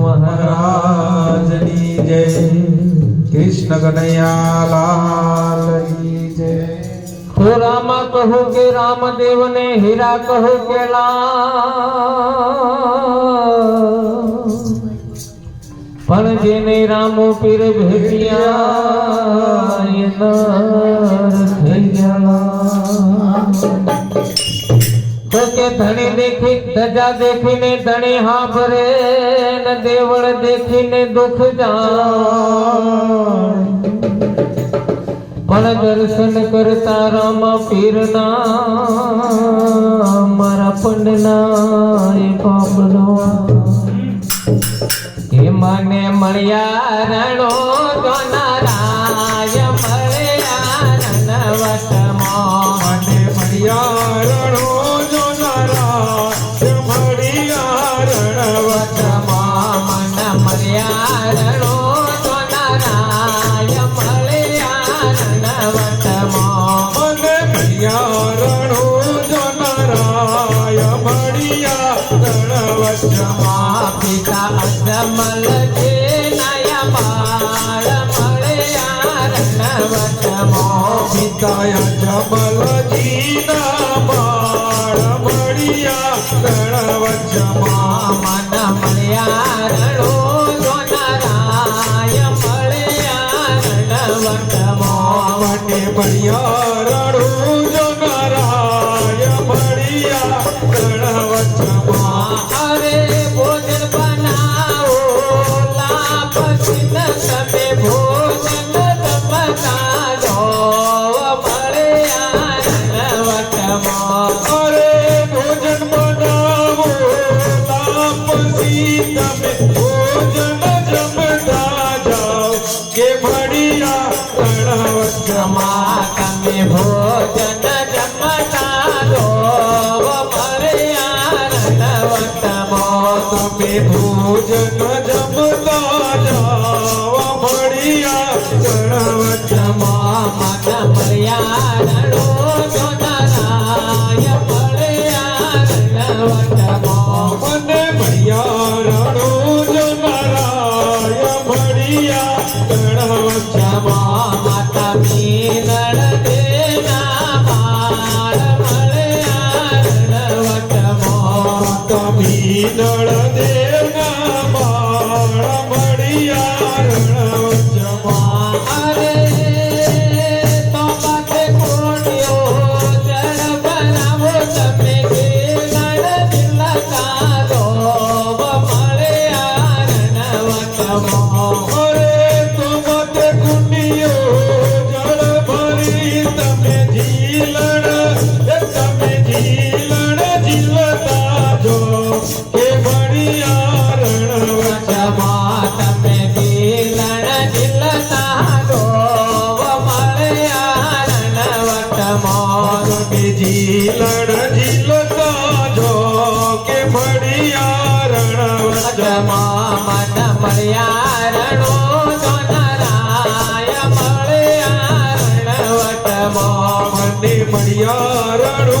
મહારાજની જય. કૃષ્ણ કનૈયા લાલની જય. હો રામા કહો કે રામદેવ ને હીરા કહો કે પણ જેને રામો પીર ભેટિયા ધણી દેખી ધજા દેખીને ધણી હાંભરે ને દેવળ દેખીને દુઃખ જાય પણ દર્શન કરતા રામ પીરના, મારા પંડના એ પાપનો હે મને મળ્યા રણો વચમાં પિતા અજમલ જે નયા બાળ મળ્યા રણવટમાં પિતાય જમલજીના બાળ મડિયારણ વચમાં મન મળ્યા રણો જોનારાય મળ્યા રણવટમાં મને મડિયારણો જોનારાય ભોજન જમતા મન મળ્યા રણો જોનારાય મળ્યા રણો જનારાય કણવચમાં માતા મીનળ દેના ઝીલણ ઝીલતા જો કે મળ્યા રણવચમાં મન મળ્યા રણો જોનારાય મળ્યા રણવટમાં મને મળ્યા રણો